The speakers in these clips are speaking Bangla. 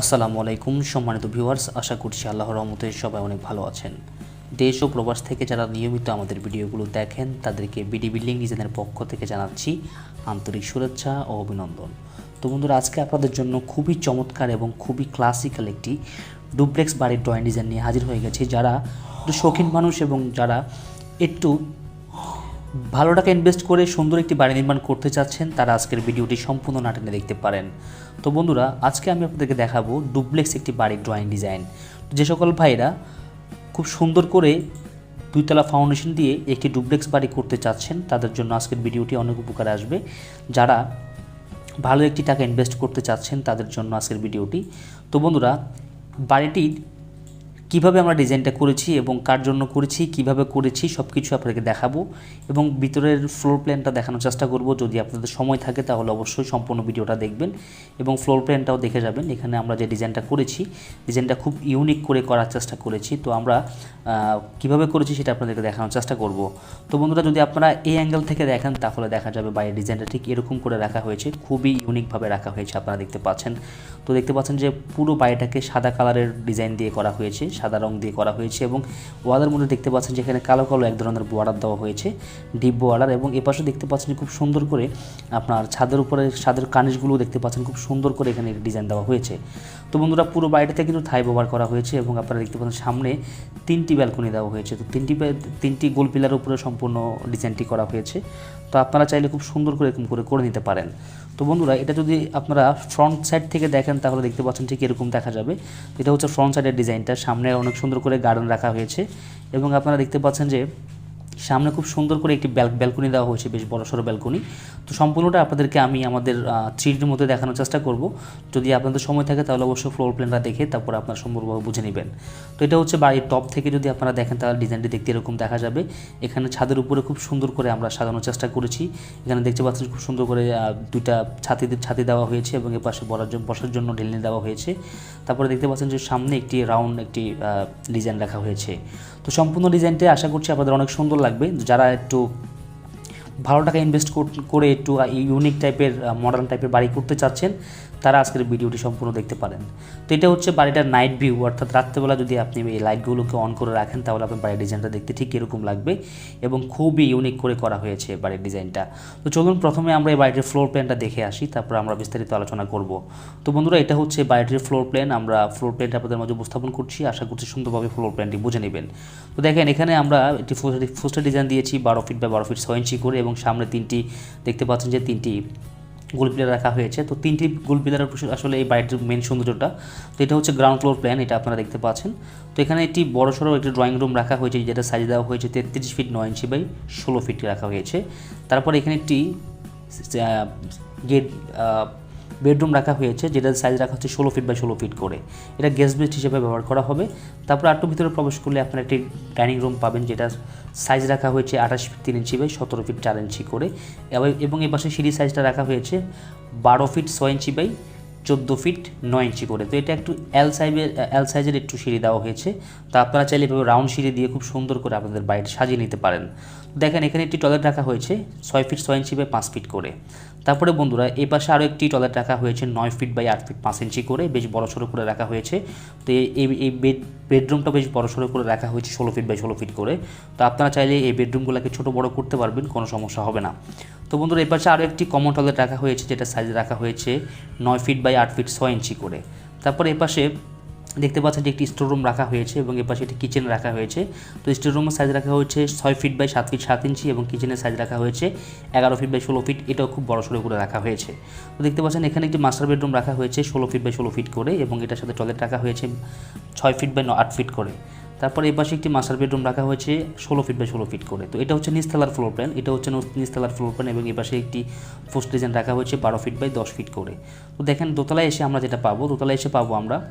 আসসালামু আলাইকুম, সম্মানিত ভিউয়ার্স, আশা করছি আল্লাহর রহমতে সবাই অনেক ভালো আছেন। দেশ ও প্রবাস থেকে যারা নিয়মিত আমাদের ভিডিওগুলো দেখেন, তাদেরকে বিডি বিল্ডিং ডিজাইনের পক্ষ থেকে জানাচ্ছি আন্তরিক শুভেচ্ছা ও অভিনন্দন। তো বন্ধুরা, আজকে আপনাদের জন্য খুবই চমৎকার এবং খুবই ক্লাসিক্যাল একটি ডুপ্লেক্স বাড়ির ড্রয়িং ডিজাইন নিয়ে হাজির হয়ে গেছি, যারা শৌখিন মানুষ এবং যারা একটু ভালো টাকা ইনভেস্ট করে সুন্দর একটি বাড়ি নির্মাণ করতে চাচ্ছেন, তারা আজকের ভিডিওটি সম্পূর্ণ নাটনে দেখতে পারেন। তো বন্ধুরা, আজকে আমি আপনাদেরকে দেখাবো ডুপ্লেক্স একটি বাড়ির ড্রয়িং ডিজাইন যে সকল ভাইরা খুব সুন্দর করে দুইতলা ফাউন্ডেশন দিয়ে একটি ডুপ্লেক্স বাড়ি করতে চাচ্ছেন, তাদের জন্য আজকের ভিডিওটি অনেক উপকারে আসবে। যারা ভালো একটি টাকা ইনভেস্ট করতে চাচ্ছেন, তাদের জন্য আজকের ভিডিওটি। তো বন্ধুরা, বাড়িটির কীভাবে আমরা ডিজাইনটা করেছি এবং কার জন্য করেছি, কীভাবে করেছি সব কিছু আপনাদেরকে দেখাবো এবং ভিতরের ফ্লোর প্ল্যানটা দেখানোর চেষ্টা করব। যদি আপনাদের সময় থাকে তাহলে অবশ্যই সম্পূর্ণ ভিডিওটা দেখবেন এবং ফ্লোর প্ল্যানটাও দেখে যাবেন। এখানে আমরা যে ডিজাইনটা করেছি, ডিজাইনটা খুব ইউনিক করে করার চেষ্টা করেছি। তো আমরা কীভাবে করেছি সেটা আপনাদেরকে দেখানোর চেষ্টা করব। তো বন্ধুরা, যদি আপনারা এই অ্যাঙ্গেল থেকে দেখেন তাহলে দেখা যাবে বাইরের ডিজাইনটা ঠিক এরকম করে রাখা হয়েছে। খুবই ইউনিকভাবে রাখা হয়েছে, আপনারা দেখতে পাচ্ছেন। তো দেখতে পাচ্ছেন যে পুরো বাড়িটাকে সাদা কালারের ডিজাইন দিয়ে করা হয়েছে। সাদা রং দিয়ে করা হয়েছে এবং ওয়ালের মধ্যে দেখতে পাচ্ছেন যে এখানে কালো কালো এক ধরনের বর্ডার দেওয়া হয়েছে, ডিপ বর্ডার এবং এপাশে দেখতে পাচ্ছেন খুব সুন্দর করে আপনার ছাদের উপরে ছাদের কানিশগুলো দেখতে পাচ্ছেন, খুব সুন্দর করে এখানে ডিজাইন দেওয়া হয়েছে। তো বন্ধুরা, পুরো বাড়িটাতে কিন্তু থাই ব্যবহার করা হয়েছে এবং আপনারা দেখতে পাচ্ছেন সামনে তিনটি ব্যালকনি দেওয়া হয়েছে। তো তিনটি তিনটি গোল পিলার উপরে সম্পূর্ণ ডিজাইনটি করা হয়েছে। তো আপনারা চাইলে খুব সুন্দর করে এরকম করে করে নিতে পারেন। তো বন্ধুরা, এটা যদি আপনারা ফ্রন্ট সাইড থেকে দেখেন তাহলে দেখতে পাচ্ছেন ঠিক এরকম দেখা যাবে। এটা হচ্ছে ফ্রন্ট সাইডের ডিজাইনটা। সামনে অনেক সুন্দর করে গার্ডেন রাখা হয়েছে এবং আপনারা দেখতে পাচ্ছেন যে সামনে খুব সুন্দর করে একটি ব্যাল ব্যালকনি দেওয়া হয়েছে, বেশ বড় সড়ো ব্যালকনি। তো সম্পূর্ণটা আপনাদেরকে আমি আমাদের থ্রিডির মধ্যে দেখানোর চেষ্টা করব। যদি আপনাদের সময় থাকে তাহলে অবশ্যই ফ্লোর প্ল্যানটা দেখে তারপর আপনারা সম্পূর্ণভাবে বুঝে নেবেন। তো এটা হচ্ছে বাড়ির টপ থেকে যদি আপনারা দেখেন তাহলে ডিজাইনটি দেখতে এরকম দেখা যাবে। এখানে ছাদের উপরে খুব সুন্দর করে আমরা সাজানোর চেষ্টা করেছি। এখানে দেখতে পাচ্ছেন খুব সুন্দর করে দুইটা ছাতি ছাতি দেওয়া হয়েছে এবং এ পাশে বসার জন্য বসার জন্য ঢেলনি দেওয়া হয়েছে। তারপরে দেখতে পাচ্ছেন যে সামনে একটি রাউন্ড একটি ডিজাইন রাখা হয়েছে। তো সম্পূর্ণ ডিজাইনটি আশা করছি আপনাদের অনেক সুন্দর লাগবে যারা একটু ভালো টাকা ইনভেস্ট করে একটু ইউনিক টাইপের মডার্ন টাইপের বাড়ি করতে চাচ্ছেন, তারা আজকের ভিডিওটি সম্পূর্ণ দেখতে পারেন। তো এটা হচ্ছে বাড়িটার নাইট ভিউ অর্থাৎ রাত্রেবেলা যদি আপনি এই লাইটগুলোকে অন করে রাখেন, তাহলে আপনার বাড়ির ডিজাইনটা দেখতে ঠিক এরকম লাগবে এবং খুবই ইউনিক করে করা হয়েছে বাড়ির ডিজাইনটা তো চলুন প্রথমে আমরা এই বাড়িটির ফ্লোর প্ল্যানটা দেখে আসি, তারপর আমরা বিস্তারিত আলোচনা করব। তো বন্ধুরা, এটা হচ্ছে বাড়িটির ফ্লোর প্ল্যান আমরা ফ্লোর প্ল্যানটা আপনাদের মাঝে উপস্থাপন করছি, আশা করছি সুন্দরভাবে ফ্লোর প্ল্যানটি বুঝে নেবেন। তো দেখেন, এখানে আমরা একটি ফুস্টার ডিজাইন দিয়েছি, বারো ফিট বা বারো ফিট ছয় ইঞ্চি করে এবং সামনে তিনটি, দেখতে পাচ্ছেন যে তিনটি গোল পিলার রাখা হয়েছে। তো তিনটি গোল পিলার আসলে এই বাড়িটির মেন সৌন্দর্যটা। তো এটা হচ্ছে গ্রাউন্ড ফ্লোর প্ল্যান এটা আপনারা দেখতে পাচ্ছেন। তো এখানে একটি বড় সড়ো একটি ড্রয়িং রুম রাখা হয়েছে, যেটা সাইজ দেওয়া হয়েছে তেত্রিশ ফিট নয় ইঞ্চি বাই ষোলো ফিট রাখা হয়েছে। তারপর এখানে একটি গেট বেডরুম রাখা হয়েছে, যেটার সাইজ রাখা হচ্ছে ষোলো ফিট বাই ষোলো ফিট করে। এটা গেস্ট বেস্ট হিসেবে ব্যবহার করা হবে। তারপর আটটু ভিতরে প্রবেশ করলে আপনার একটি ডাইনিং রুম পাবেন, যেটা সাইজ রাখা হয়েছে আঠাশ ফিট তিন ইঞ্চি বাই সতেরো ফিট চার ইঞ্চি করে। এবং- এই পাশে সিঁড়ি সাইজটা রাখা হয়েছে বারো ফিট ছয় ইঞ্চি বাই চোদ্দ ফিট নয় ইঞ্চি করে। তো এটা একটু এল সাইজের এল সাইজের একটু সিঁড়ি দেওয়া হয়েছে। তো আপনারা চাইলে এভাবে রাউন্ড সিঁড়ি দিয়ে খুব সুন্দর করে আপনাদের বাড়িটা সাজিয়ে নিতে পারেন। দেখেন, এখানে একটি টয়লেট রাখা হয়েছে, ছয় ফিট, ছয় ইঞ্চি বাই পাঁচ ফিট করে। তারপরে বন্ধুরা এই পাশে আরও একটি টয়লেট রাখা হয়েছে, নয় ফিট বাই আট ফিট পাঁচ ইঞ্চি করে, বেশ বড় সড়ো করে রাখা হয়েছে। তো এই এই বেড বেডরুমটা বেশ বড় সড়ো করে রাখা হয়েছে, ষোলো ফিট বাই ষোলো ফিট করে। তো আপনারা চাইলে এই বেডরুমগুলোকে ছোটো বড় করতে পারবেন, কোনো সমস্যা হবে না। তো বন্ধুরা এই পাশে আরও একটি কমন টয়লেট রাখা হয়েছে, যেটা সাইজ রাখা হয়েছে নয় ফিট বাই আট ফিট ছয় ইঞ্চি করে। তারপরে এই পাশে দেখতে পাচ্ছেন যে একটি স্টোর রুম রাখা হয়েছে এবং এপাশে একটি কিচেন রাখা হয়েছে। তো স্টোর রুমের সাইজ রাখা হয়েছে ছয় ফিট বাই সাত ফিট সাত ইঞ্চি এবং কিচেনের সাইজ রাখা হয়েছে এগারো ফিট বাই ষোলো ফিট এটাও খুব বড় সড়ো করে রাখা হয়েছে। তো দেখতে পাচ্ছেন এখানে একটি মাস্টার বেডরুম রাখা হয়েছে ষোলো ফিট বাই ষোলো ফিট করে এবং এটার সাথে টয়লেট রাখা হয়েছে ছয় ফিট বাই আট ফিট করে। তারপরে এই পাশে একটি মাস্টার বেডরুম রাখা হয়েছে, ষোলো ফিট বাই ষোলো ফিট করে। তো এটা হচ্ছে নিচতলার ফ্লোর প্ল্যান এটা হচ্ছে নো- নিচতলার ফ্লোর প্ল্যান এবং এই পাশে একটি পোস্ট ডিজাইন রাখা হয়েছে, বারো ফিট বাই দশ ফিট করে। তো দেখেন, দোতলায় এসে আমরা যেটা পাবো, দোতলায় এসে পাবো আমরা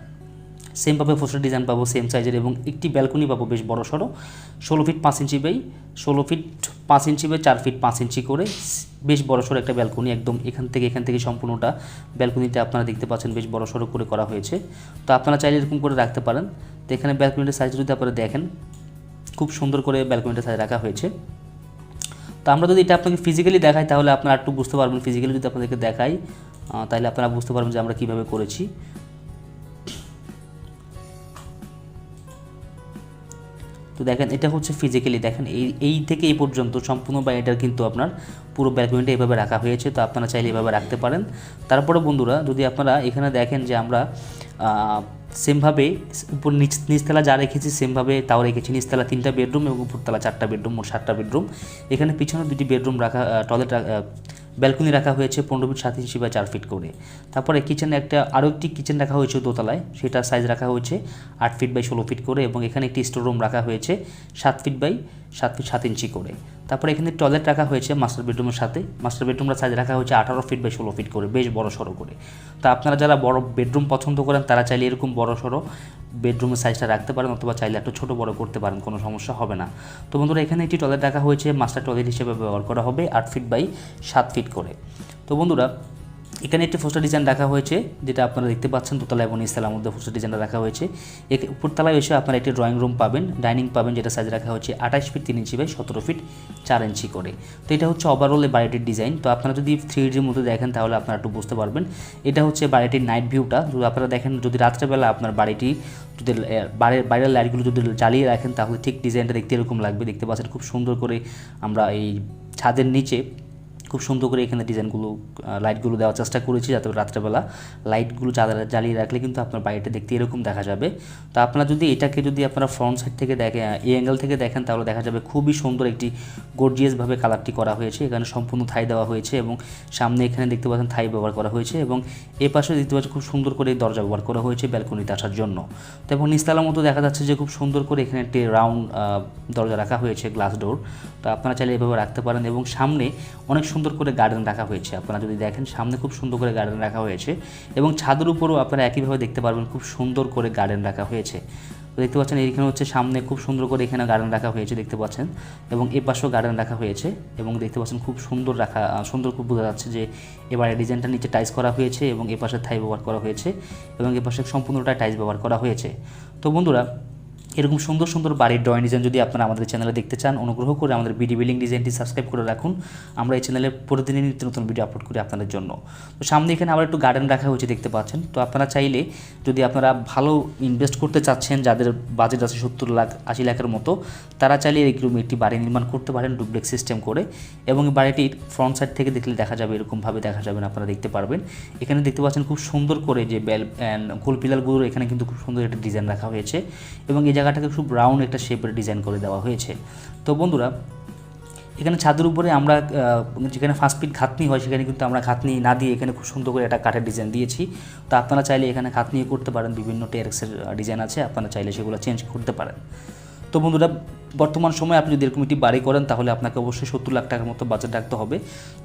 সেমভাবে ফোস্টার ডিজাইন পাবো সেম সাইজের এবং একটি ব্যালকনি পাবো বেশ বড় সড়ো, ষোলো ফিট পাঁচ ইঞ্চি বাই ষোলো ফিট পাঁচ ইঞ্চি বাই চার ফিট পাঁচ ইঞ্চি করে বেশ বড় সড়ো একটা ব্যালকনি একদম এখান থেকে এখান থেকে সম্পূর্ণটা ব্যালকনিটা আপনারা দেখতে পাচ্ছেন বেশ বড় সড়ো করে করা হয়েছে। তো আপনারা চাইলে এরকম করে রাখতে পারেন। তো এখানে ব্যালকনিটার সাইজ যদি আপনারা দেখেন, খুব সুন্দর করে ব্যালকনিটা সাইজ রাখা হয়েছে। তো আমরা যদি এটা আপনাকে ফিজিক্যালি দেখাই, তাহলে আপনারা একটু বুঝতে পারবেন ফিজিক্যালি যদি আপনাদেরকে দেখাই তাহলে আপনারা বুঝতে পারবেন যে আমরা কীভাবে করেছি। তো দেখেন, এটা হচ্ছে ফিজিক্যালি দেখেন, এই এই থেকে এই পর্যন্ত সম্পূর্ণ বাড়িটার কিন্তু আপনার পুরো ব্যালকনিটা এভাবে রাখা হয়েছে, তো আপনারা চাইলে এভাবে রাখতে পারেন। তারপরে বন্ধুরা, যদি আপনারা এখানে দেখেন যে আমরা সেমভাবে উপর নিচ নিচতলা যা রেখেছি, সেমভাবে তাও রেখেছি। নিচতলা তিনটা বেডরুম এবং উপরতলা চারটা বেডরুম, মোট সাতটা বেডরুম। এখানে পিছনে দুটি বেডরুম রাখা টয়লেট ব্যালকনি রাখা হয়েছে পনেরো ফিট সাত ইঞ্চি বা চার ফিট করে। তারপরে কিচেনে একটা আরও একটি কিচেন রাখা হয়েছে দোতলায়, সেটা সাইজ রাখা হয়েছে আট ফিট বাই ষোলো ফিট করে এবং এখানে একটি স্টোর রুম রাখা হয়েছে সাত ফিট বাই সাত ফিট সাত ইঞ্চি করে। তারপরে এখানে টয়লেট রাখা হয়েছে মাস্টার বেডরুমের সাথে। মাস্টার বেডরুমের সাইজ রাখা হয়েছে আঠারো ফিট বাই ষোলো ফিট করে, বেশ বড় সড়ো করে। তো আপনারা যারা বড় বেডরুম পছন্দ করেন, তারা চাইলে এরকম বড় সড়ো বেডরুমের সাইজটা রাখতে পারেন অথবা চাইলে একটু ছোটো বড় করতে পারেন, কোনো সমস্যা হবে না। তো বন্ধুরা, এখানে একটি টয়লেট রাখা হয়েছে মাস্টার টয়লেট হিসেবে ব্যবহার করা হবে আট ফিট বাই সাত ফিট করে। তো বন্ধুরা এখানে একটি ফোস্টার ডিজাইন রাখা হয়েছে, যেটা আপনারা দেখতে পাচ্ছেন দোতলা এবং নিচতলার মধ্যে ফোস্টার ডিজাইনটা রাখা হয়েছে। এর উপরতলায় এসে আপনারা একটি ড্রয়িং রুম পাবেন ডাইনিং পাবেন, যেটা সাইজ রাখা হয়েছে আঠাশ ফিট তিন ইঞ্চি বাই সতেরো ফিট চার ইঞ্চি করে। তো এটা হচ্ছে ওভারঅল বাড়িটির ডিজাইন তো আপনারা যদি থ্রি ডির মধ্যে দেখেন, তাহলে আপনারা একটু বুঝতে পারবেন। এটা হচ্ছে বাড়িটির নাইট ভিউটা যদি আপনারা দেখেন, যদি রাত্রেবেলা আপনার বাড়িটি, যদি বাইরের বাইরের লাইটগুলো যদি জ্বালিয়ে রাখেন, তাহলে ঠিক ডিজাইনটা দেখতে এরকম লাগবে। দেখতে পাচ্ছেন, খুব সুন্দর করে আমরা এই ছাদের নিচে খুব সুন্দর করে এখানে ডিজাইনগুলো লাইটগুলো দেওয়ার চেষ্টা করেছি যাতে রাত্রেবেলা লাইটগুলো জ্বালিয়ে রাখলে কিন্তু আপনার বাড়িটা দেখতে এরকম দেখা যাবে। তো আপনারা যদি এটাকে যদি আপনারা ফ্রন্ট সাইড থেকে দেখেন এই অ্যাঙ্গেল থেকে দেখেন তাহলে দেখা যাবে খুবই সুন্দর একটি গর্জিয়াসভাবে কালারটি করা হয়েছে। এখানে সম্পূর্ণ থাই দেওয়া হয়েছে এবং সামনে এখানে দেখতে পাচ্ছেন থাই ব্যবহার করা হয়েছে এবং এ পাশে দেখতে পাচ্ছেন খুব সুন্দর করে দরজা ব্যবহার করা হয়েছে ব্যালকনিতে আসার জন্য। তো এবং নিস্তালার মতো দেখা যাচ্ছে যে খুব সুন্দর করে এখানে একটি রাউন্ড দরজা রাখা হয়েছে গ্লাস ডোর তো আপনারা চাইলে এভাবে রাখতে পারেন এবং সামনে অনেক সুন্দর করে গার্ডেন রাখা হয়েছে। আপনারা যদি দেখেন, সামনে খুব সুন্দর করে গার্ডেন রাখা হয়েছে এবং ছাদের উপরও আপনারা একইভাবে দেখতে পারবেন খুব সুন্দর করে গার্ডেন রাখা হয়েছে। দেখতে পাচ্ছেন এইখানে হচ্ছে সামনে খুব সুন্দর করে এখানে গার্ডেন রাখা হয়েছে দেখতে পাচ্ছেন এবং এ পাশেও গার্ডেন রাখা হয়েছে এবং দেখতে পাচ্ছেন খুব সুন্দর রাখা, সুন্দর খুব বোঝা যাচ্ছে যে এবারে ডিজাইনটা নিচে টাইস করা হয়েছে এবং এ পাশে থাই ব্যবহার করা হয়েছে এবং এ পাশে সম্পূর্ণটা টাইস ব্যবহার করা হয়েছে। তো বন্ধুরা এরকম সুন্দর সুন্দর বাড়ির ড্রয়িং ডিজাইন যদি আপনারা আমাদের চ্যানেলে দেখতে চান, অনুগ্রহ করে আমাদের বিডি বিল্ডিং ডিজাইনটি সাবস্ক্রাইব করে রাখুন। আমরা এই চ্যানেলে প্রতিদিনই নিত্য নতুন ভিডিও আপলোড করি আপনাদের জন্য। তো সামনে এখানে আবার একটু গার্ডেন রাখা হয়েছে দেখতে পাচ্ছেন। তো আপনারা চাইলে যদি আপনারা ভালো ইনভেস্ট করতে চাচ্ছেন, যাদের বাজেট আছে সত্তর লাখ, আশি লাখের মতো, তারা চাইলে এরকম একটি বাড়ি নির্মাণ করতে পারেন ডুপ্লেক্স সিস্টেম করে। এবং বাড়িটির ফ্রন্ট সাইড থেকে দেখলে দেখা যাবে এরকমভাবে দেখা যাবে আপনারা দেখতে পারবেন। এখানে দেখতে পাচ্ছেন খুব সুন্দর করে যে বেল গোল পিলারগুলোর এখানে কিন্তু খুব সুন্দর একটা ডিজাইন রাখা হয়েছে। এবং এই জায়গাটাকে খুব রাউন্ড একটা শেপের ডিজাইন করে দেওয়া হয়েছে। তো বন্ধুরা, এখানে ছাদের উপরে আমরা যেখানে ফার্স্ট পিট খাতনি হয়, সেখানে কিন্তু আমরা খাতনি না দিয়ে এখানে খুব সুন্দর করে একটা কাঠের ডিজাইন দিয়েছি। তো আপনারা চাইলে এখানে খাতনিও করতে পারেন, বিভিন্ন টেরেক্সের ডিজাইন আছে, আপনারা চাইলে সেগুলো চেঞ্জ করতে পারেন। তো বন্ধুরা বর্তমান সময়ে আপনি যদি এরকম একটি বাড়ি করেন, তাহলে আপনাকে অবশ্যই সত্তর লাখ টাকার মতো বাজেট ডাকতে হবে।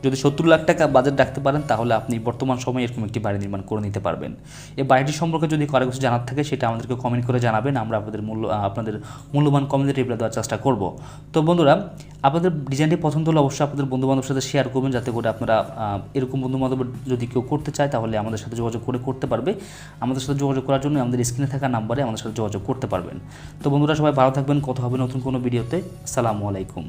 যদি সত্তর লাখ টাকা বাজেট ডাকতে পারেন, তাহলে আপনি বর্তমান সময়ে এরকম একটি বাড়ি নির্মাণ করে নিতে পারবেন। এই বাড়িটি সম্পর্কে যদি কারও কিছু জানার থাকে, সেটা আমাদেরকে কমেন্ট করে জানাবেন। আমরা আপনাদের মূল্য আপনাদের মূল্যবান কমেন্টে রিপ্লাই দেওয়ার চেষ্টা করব। তো বন্ধুরা আপনাদের ডিজাইনটি পছন্দ হলে অবশ্যই আপনাদের বন্ধুবান্ধবের সাথে শেয়ার করবেন যাতে করে আপনারা এরকম বন্ধুবান্ধব যদি কেউ করতে চায় তাহলে আমাদের সাথে যোগাযোগ করে করতে পারবে। আমাদের সাথে যোগাযোগ করার জন্য আমাদের স্ক্রিনে থাকা নাম্বারে আমাদের সাথে যোগাযোগ করতে পারবেন। তো বন্ধুরা সবাই ভালো থাকবেন, কথা হবে নতুন কোনো ভিডিওতে সালামু আলাইকুম।